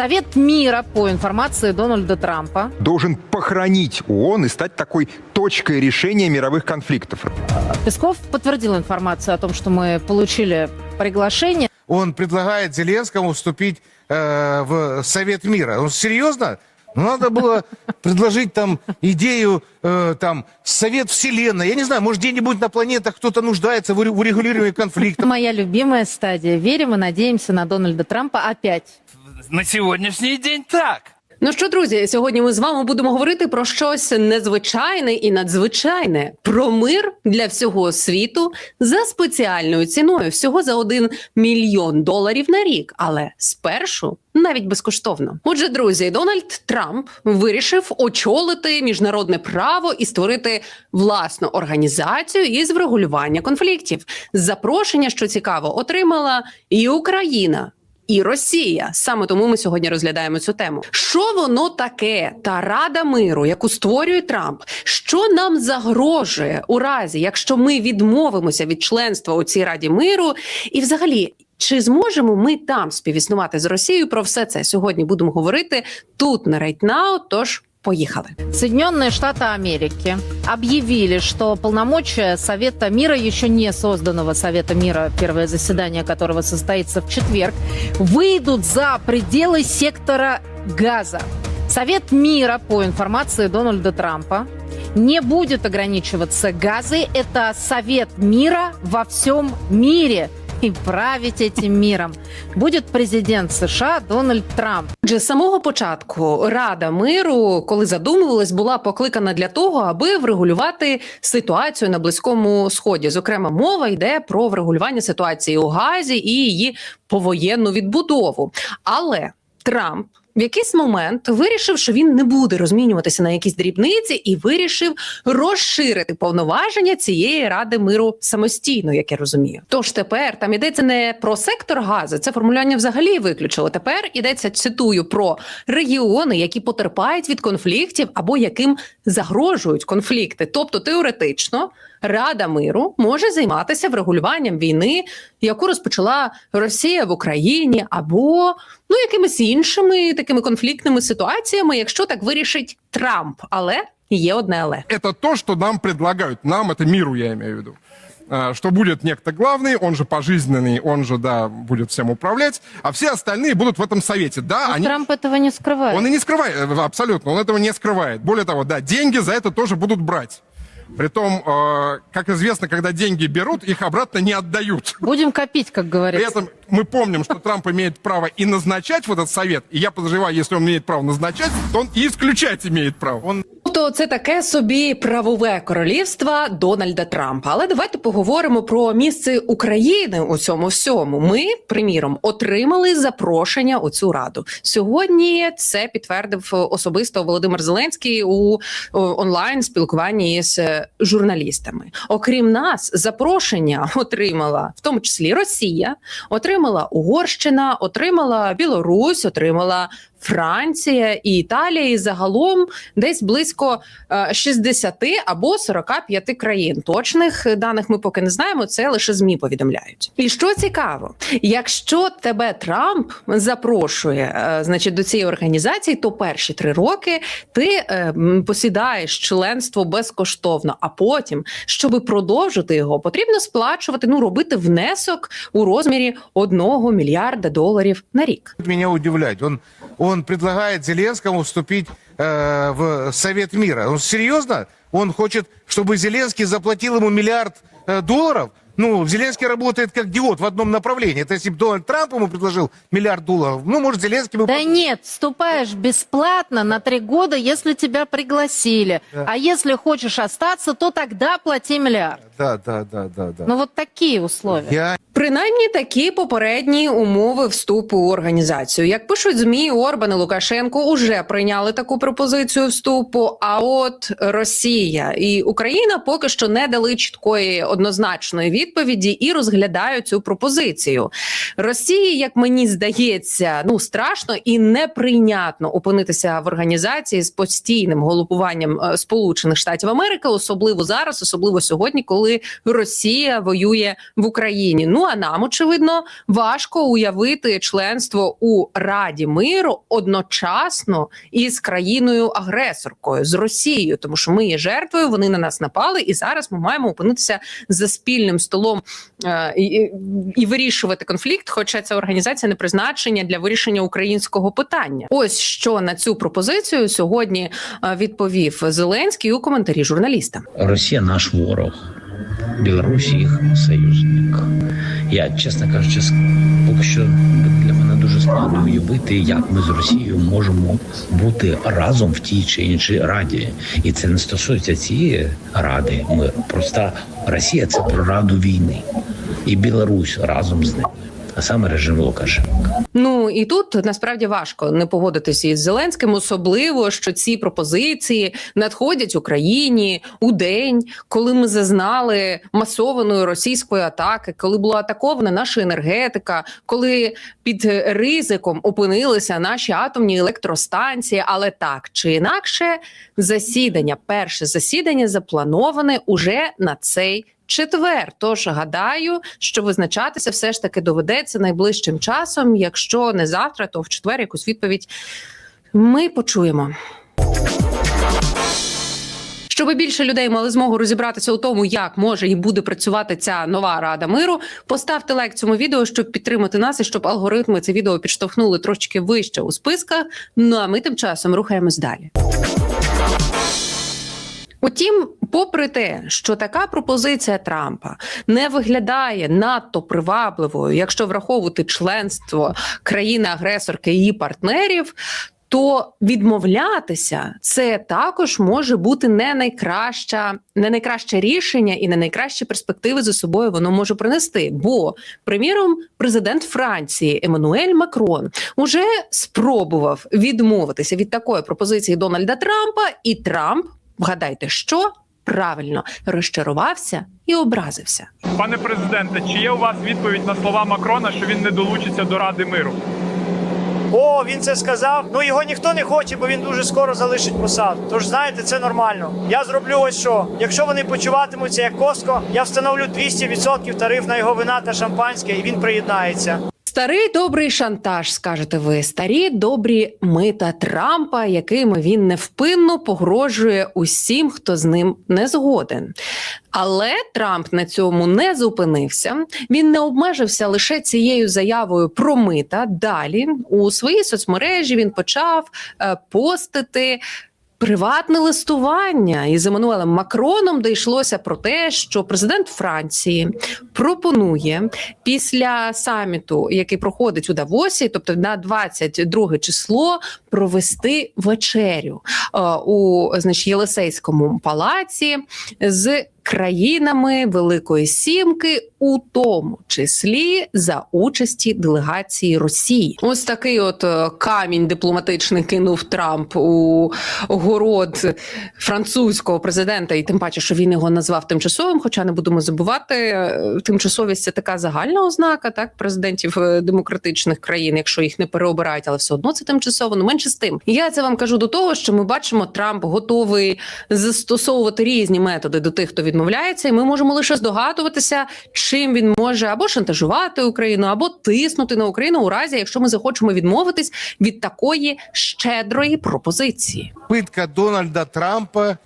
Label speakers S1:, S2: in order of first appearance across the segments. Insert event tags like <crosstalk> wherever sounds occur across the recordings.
S1: Совет мира, по информации Дональда Трампа,
S2: должен похоронить ООН и стать такой точкой решения мировых конфликтов.
S1: Песков подтвердил информацию о том, что мы получили приглашение.
S3: Он предлагает Зеленскому вступить э, в Совет мира. Он серьезно? Ну, надо было <laughs> предложить там идею, э, там, Совет Вселенной. Я не знаю, может, где-нибудь на планетах кто-то нуждается в уре- урегулировании конфликта.
S1: Моя любимая стадия. Верим и надеемся на Дональда Трампа опять.
S4: На сегодняшний день так.
S5: Ну що, друзі, сьогодні ми з вами будемо говорити про щось незвичайне і надзвичайне про мир для всього світу за спеціальною ціною, всього за 1 мільйон доларів на рік, але спершу навіть безкоштовно. Отже, друзі, Дональд Трамп вирішив очолити міжнародне право і створити власну організацію із врегулювання конфліктів. Запрошення, що цікаво, отримала і Україна і Росія. Саме тому ми сьогодні розглядаємо цю тему. Що воно таке? Та рада миру, яку створює Трамп, що нам загрожує у разі, якщо ми відмовимося від членства у цій раді миру, і взагалі. Чи зможемо ми там співіснувати з Росією? Про все це сьогодні будемо говорити тут на Now, Тож поїхали.
S1: Соединенные Штаты Америки объявили, что полномочия Совета мира, еще не созданного Совета мира, первое заседание которого состоится в четверг, выйдут за пределы сектора газа. Совет мира, по информации Дональда Трампа, не будет ограничиваться газой. Это Совет мира во всем мире. И править этим миром будет президент США Дональд Трамп.
S5: Отже, з самого початку Рада миру, коли задумувалась, була покликана для того, аби врегулювати ситуацію на близькому сході. Зокрема, мова йде про врегулювання ситуації у Газі і її повоєнну відбудову. Але Трамп. В якийсь момент вирішив, що він не буде розмінюватися на якісь дрібниці, і вирішив розширити повноваження цієї ради миру самостійно, як я розумію. Тож тепер там йдеться не про сектор газу, це формулювання взагалі виключило. Тепер йдеться цитую про регіони, які потерпають від конфліктів або яким загрожують конфлікти. Тобто теоретично Рада миру може займатися врегулюванням війни, яку розпочала Росія в Україні, або ну якимись іншими такими конфліктними ситуаціями, якщо так вирішить Трамп. Але є одне але.
S6: это то, что нам предлагают. Нам, это миру, я имею в виду. А, Что будет некто главный, он же пожизненный, он же, да, будет всем управлять, а все остальные будут в этом совете. Да,
S1: Но
S6: они...
S1: Трамп этого не скрывает.
S6: Он и не скрывает, э, абсолютно, он этого не скрывает. Более того, да, деньги за это тоже будут брать. Притом, э, как известно, когда деньги берут, их обратно не отдают.
S1: Будем копить, как
S6: При
S1: говорится.
S6: этом мы помним, что Трамп имеет право и назначать в этот совет, и я подозреваю, если он имеет право назначать, то он и исключать имеет право. Он
S5: Тобто це таке собі правове королівство Дональда Трампа. Але давайте поговоримо про місце України у цьому всьому. Ми, приміром, отримали запрошення у цю раду. Сьогодні це підтвердив особисто Володимир Зеленський у онлайн спілкуванні з е, журналістами. Окрім нас, запрошення <laughs> отримала в тому числі Росія, отримала Угорщина, отримала Білорусь, отримала Франція і Італія, і загалом десь близько е, 60 або 45 країн. Точних даних ми поки не знаємо. Це лише змі повідомляють. І що цікаво, якщо тебе Трамп запрошує, е, значить, до цієї організації, то перші три роки ти е, посідаєш членство безкоштовно. А потім, щоб продовжити його, потрібно сплачувати, ну робити внесок у розмірі 1 мільярда доларів на рік.
S3: Меня удивляет. Он, он предлагает Зеленскому вступить э, в Совет мира. Он серьезно? Он хочет, чтобы Зеленский заплатил ему миллиард э, долларов? Ну, Зеленский работает как диод в одном направлении. Это если бы Дональд Трамп ему предложил миллиард долларов, ну, может, Зеленский бы...
S1: Да нет, вступаешь бесплатно на три года, если тебя пригласили. А если хочешь остаться, то тогда плати миллиард.
S3: Да, да, да, да, да.
S1: Ну вот такие условия.
S3: Я
S5: Принаймні такі попередні умови вступу у організацію. Як пишуть змі, Орбан і Лукашенко уже прийняли таку пропозицію вступу. А от Росія і Україна поки що не дали чіткої однозначної відповіді. відповіді і розглядають цю пропозицію. Росії, як мені здається, ну страшно і неприйнятно опинитися в організації з постійним головуванням е, Сполучених Штатів Америки, особливо зараз, особливо сьогодні, коли Росія воює в Україні. Ну а нам очевидно важко уявити членство у Раді миру одночасно із країною агресоркою з Росією, тому що ми є жертвою, вони на нас напали, і зараз ми маємо опинитися за спільним столом е, і, і- і вирішувати конфлікт. Хоча ця організація не призначення для вирішення українського питання. Ось що на цю пропозицію сьогодні е, відповів Зеленський у коментарі журналіста.
S7: Росія наш ворог, Білорусь їх союзник. Я, чесно кажучи, поки що для мене дуже складно уявити, як ми з Росією можемо бути разом в тій чи іншій раді. І це не стосується цієї ради. Ми просто Росія це про раду війни, і Білорусь разом з ним, а саме режим Лукашенка.
S5: Ну і тут насправді важко не погодитися із Зеленським, особливо що ці пропозиції надходять Україні у день, коли ми зазнали масованої російської атаки, коли була атакована наша енергетика, коли під ризиком опинилися наші атомні електростанції. Але так чи інакше, засідання, перше засідання заплановане уже на цей четвер. Тож гадаю, що визначатися все ж таки доведеться найближчим часом. Якщо не завтра, то в четвер якусь відповідь ми почуємо. Щоб більше людей мали змогу розібратися у тому, як може і буде працювати ця нова рада миру, поставте лайк цьому відео, щоб підтримати нас і щоб алгоритми це відео підштовхнули трошки вище у списках. Ну а ми тим часом рухаємось далі. Утім, попри те, що така пропозиція Трампа не виглядає надто привабливою, якщо враховувати членство країни-агресорки і її партнерів. То відмовлятися це також може бути не найкраща, не найкраще рішення і не найкращі перспективи за собою воно може принести. Бо, приміром, президент Франції Еммануель Макрон уже спробував відмовитися від такої пропозиції Дональда Трампа, і Трамп, вгадайте, що правильно розчарувався і образився.
S8: Пане президенте, чи є у вас відповідь на слова Макрона, що він не долучиться до Ради миру?
S9: О, він це сказав. Ну його ніхто не хоче, бо він дуже скоро залишить посаду. Тож знаєте, це нормально. Я зроблю ось що. Якщо вони почуватимуться як Коско, я встановлю 200% тариф на його вина та шампанське, і він приєднається.
S5: Старий добрий шантаж, скажете ви, старі добрі мита Трампа, якими він невпинно погрожує усім, хто з ним не згоден. Але Трамп на цьому не зупинився. Він не обмежився лише цією заявою про мита. Далі у своїй соцмережі він почав е, постити. Приватне листування. Із Еммануелем Макроном, де йшлося про те, що президент Франції пропонує після саміту, який проходить у Давосі, тобто на 22 число, провести вечерю е, у значить, Єлисейському палаці з країнами Великої Сімки, у тому числі за участі делегації Росії. Ось такий от е, камінь дипломатичний кинув Трамп у город французького президента, і тим паче, що він його назвав тимчасовим. Хоча не будемо забувати, е, тимчасовість це така загальна ознака так президентів е, демократичних країн, якщо їх не переобирають, але все одно це тимчасово. Ну менше з тим. Я це вам кажу до того, що ми бачимо, Трамп готовий застосовувати різні методи до тих, хто відмовляється, і ми можемо лише здогадуватися, чим він може або шантажувати Україну, або тиснути на Україну у разі, якщо ми захочемо відмовитись від такої щедрої пропозиції.
S3: Пытка Дональда Трампа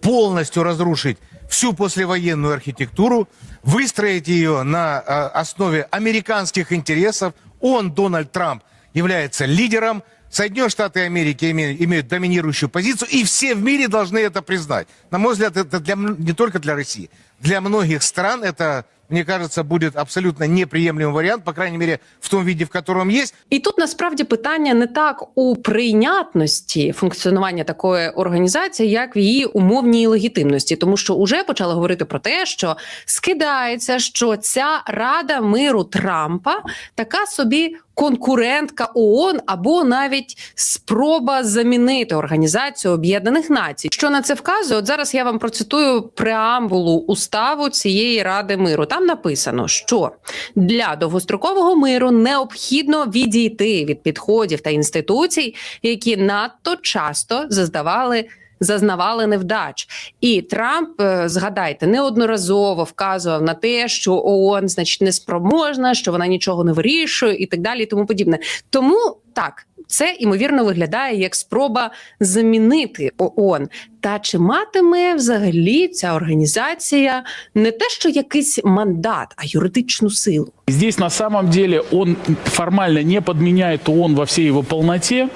S3: полностью разрушить всю послевоенную архитектуру, выстроить ее на э, основе американских интересов. Он, Дональд Трамп, является лидером. Соединенные Штаты Америки имеют, имеют доминирующую позицию, и все в мире должны это признать. На мой взгляд, это для, м- не только для России. Для многих стран это, мне кажется, будет абсолютно неприемлемый вариант, по крайней мере, в том виде, в котором есть.
S5: І тут насправді питання не так у прийнятності функціонування такої організації, як в її умовній легітимності, тому що вже почали говорити про те, що скидається, що ця рада миру Трампа така собі конкурентка ООН або навіть спроба замінити Організацію Об'єднаних Націй. Що на це вказує? От зараз я вам процитую преамбулу уставу цієї ради миру. Там написано, що для довгострокового миру необхідно відійти від підходів та інституцій, які надто часто заздавали. Зазнавали невдач, і Трамп, е, згадайте, неодноразово вказував на те, що ООН, значить, неспроможна, що вона нічого не вирішує, і так далі, і тому подібне. Тому так це ймовірно виглядає як спроба замінити ООН. Та чи матиме взагалі ця організація не те, що якийсь мандат, а юридичну силу?
S10: Здесь на самом деле он формально не подменяет ООН во всей его полноте.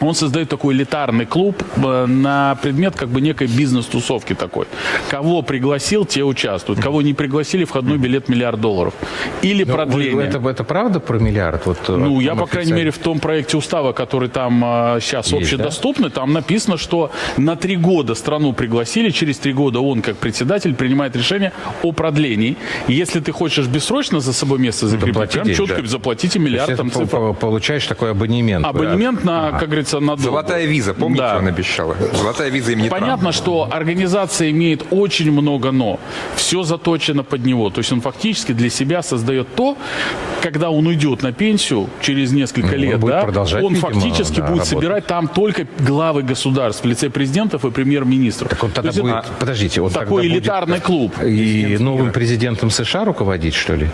S10: Он создает такой элитарный клуб э, на предмет как бы некой бизнес-тусовки такой. Кого пригласил, те участвуют. Кого не пригласили, входной билет миллиард долларов. Или
S7: Ну,
S10: продление.
S7: вы- это, это правда про миллиард? Вот,
S10: Ну, я, по крайней мере, в том проекте устава, который там сейчас
S7: Есть,
S10: общедоступный, там написано, что на три года страну пригласили, через три года он, как председатель, принимает решение о продлении. Если ты хочешь бессрочно за собой место закрепить, прям четко
S7: да.
S10: заплатите миллиард там цифр.
S7: по- получаешь такой абонемент.
S10: Абонемент на,
S7: Ага.
S10: как говорится, на долго.
S2: Золотая виза, помните,
S10: Да.
S2: он обещал? Золотая виза имени
S10: Понятно,
S2: Трампа.
S10: что организация имеет очень много «но». Все заточено под него. То есть он фактически для себя создает то, когда он уйдет на пенсию через несколько
S7: Ну, он
S10: лет,
S7: будет
S10: да, он
S7: видимо,
S10: фактически
S7: да,
S10: будет
S7: работать.
S10: собирать там только главы государств в лице президентов и премьер-министров.
S7: Так он
S10: То
S7: тогда
S10: есть
S7: будет,
S10: это
S7: подождите, он
S10: такой
S7: тогда будет
S10: элитарный клуб.
S7: И новым президентом США руководить, что ли?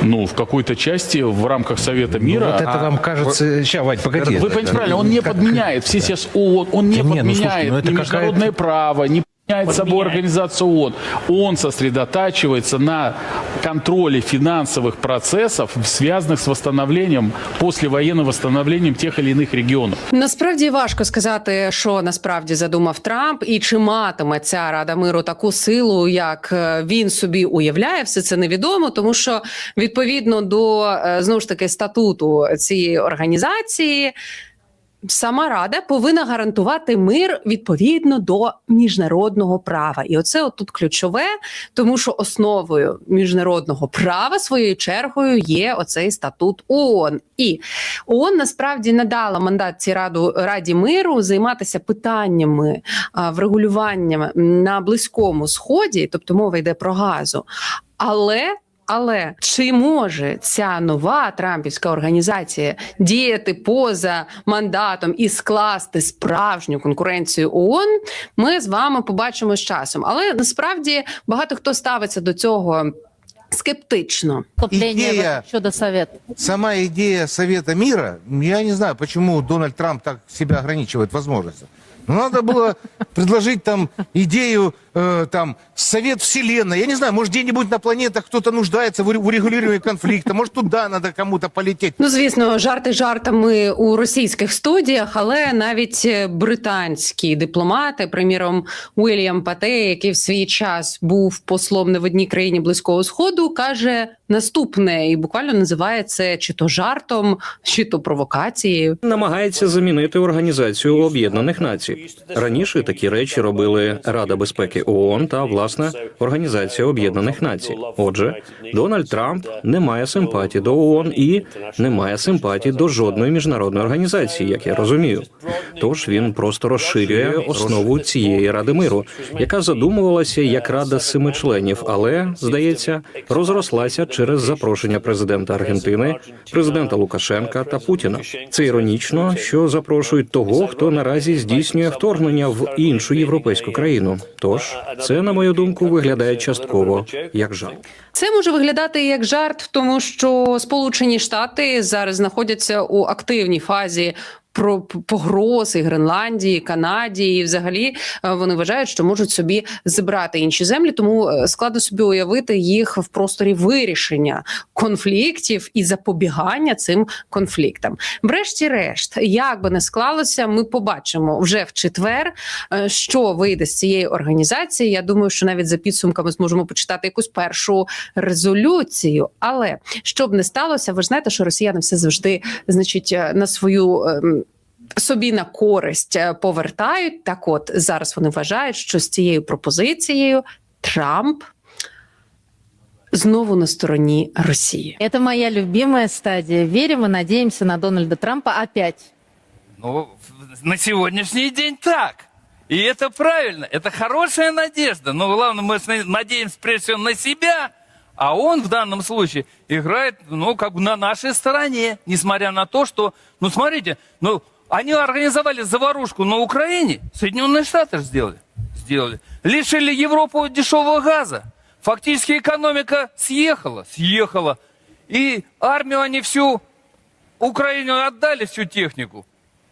S10: Ну, в какой-то части в рамках Совета мира.
S7: Ну, вот это
S10: А
S7: вам кажется... Сейчас, Вадь, погоди.
S10: Вы понимаете правильно, он не
S7: Как-
S10: подменяет все сейчас ООН, он не
S7: Да не, ну,
S10: подменяет
S7: слушай, ну, это
S10: ни международное право, не подменяет собой организацию ООН. Он сосредотачивается на контроле финансовых процессов, связанных с восстановлением, послевоенным восстановлением тех или иных регионов.
S5: Насправді важко сказати, що насправді задумав Трамп, і чи матиме ця Рада миру таку силу, як е, він собі уявляє, все це невідомо, тому що відповідно до е, знову ж таки статуту цієї організації. Сама рада повинна гарантувати мир відповідно до міжнародного права, і оце отут ключове, тому що основою міжнародного права своєю чергою є оцей статут ООН. І ООН насправді надала мандат цій раду раді миру займатися питаннями врегулюванням на близькому сході, тобто мова йде про газу, але. Але чи може ця нова трампівська організація діяти поза мандатом і скласти справжню конкуренцію ООН, Ми з вами побачимо з часом. Але насправді багато хто ставиться до цього скептично.
S3: Идея.
S1: этот чудо-совет.
S3: Сама идея Совета мира, я не знаю, почему Дональд Трамп так себя ограничивает возможностью. Ну, надо было предложить там идею, э, там, Совет Вселенной. Я не знаю, может, где-нибудь на планетах кто-то нуждается в уре- в урегулировании конфликта. Может, туда надо кому-то полететь.
S5: Ну, звісно, жарти жартами у російських студіях, але навіть е, британські дипломати, приміром Уільям Пате, який в свій час був послом не в одній країні близького сходу, каже наступне і буквально називає це чи то жартом, чи то провокацією.
S11: намагається замінити Організацію Об'єднаних Націй. Раніше такі речі робили Рада безпеки ООН та власне Організація Об'єднаних Націй. Отже, Дональд Трамп не має симпатії до ООН і не має симпатії до жодної міжнародної організації, як я розумію. Тож він просто розширює основу цієї ради миру, яка задумувалася як рада семи членів, але здається, розрослася через запрошення президента Аргентини, президента Лукашенка та Путіна. Це іронічно, що запрошують того, хто наразі здійснює вторгнення в іншу європейську країну. Тож це, на мою думку, виглядає частково як жарт.
S5: Це може виглядати як жарт, тому що Сполучені Штати зараз знаходяться у активній фазі. Про погрози Гренландії, Канаді, і взагалі е, вони вважають, що можуть собі забрати інші землі, тому е, складно собі уявити їх в просторі вирішення конфліктів і запобігання цим конфліктам. Врешті-решт, як би не склалося, ми побачимо вже в четвер, е, що вийде з цієї організації. Я думаю, що навіть за підсумками зможемо почитати якусь першу резолюцію. Але щоб не сталося, ви ж знаєте, що росіяни все завжди, значить, на свою. ем, Собі на користь е, повертають. Так, от зараз вони вважають, що з цією пропозицією Трамп знову на стороні Росії.
S1: Это моя любимая стадия. Верим и надеемся на Дональда Трампа опять.
S4: Ну, в- на сегодняшний день так. И это правильно, это хорошая надежда. Но главное, мы с- надеемся прежде всего на себя, а он в данном случае играет, ну, как бы на нашей стороне, несмотря на то, что, ну, смотрите, ну, они организовали заварушку на Украине, Соединенные Штаты же сделали, сделали. Лишили Европу дешевого газа. Фактически экономика съехала, съехала. И армию они всю Украину отдали всю технику.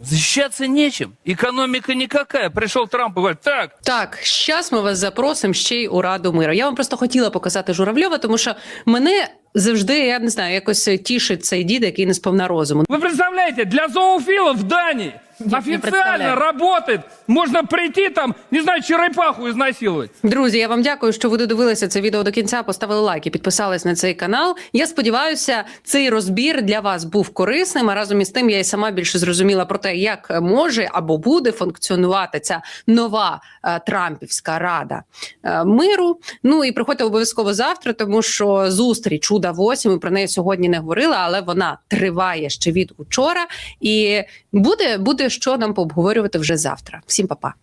S4: Защищаться нечем. Экономика никакая. Пришел Трамп и говорит, так,
S5: Так, зараз ми вас запросимо ще й у Раду миру. Я вам просто хотіла показати Журавльова, тому що мене завжди, я не знаю, якось тішить цей дід, який не сповна розуму.
S4: Ви представляєте, для зоофилов в Дании
S1: не
S4: официально работает. Можно прийти там, не знаю, черепаху изнасиловать.
S5: Друзі, я вам дякую, що ви додивилися це відео до кінця. Поставили лайк і підписались на цей канал. Я сподіваюся, цей розбір для вас був корисним. А разом із тим я і сама більше зрозуміла про те, як може або буде функціонувати ця нова е, Трампівська рада е, миру. Ну і приходьте обов'язково завтра, тому що зустріч у Давосі. Ми про неї сьогодні не говорили, але вона триває ще від учора. І буде, буде що нам пообговорювати вже завтра. Всім па-па.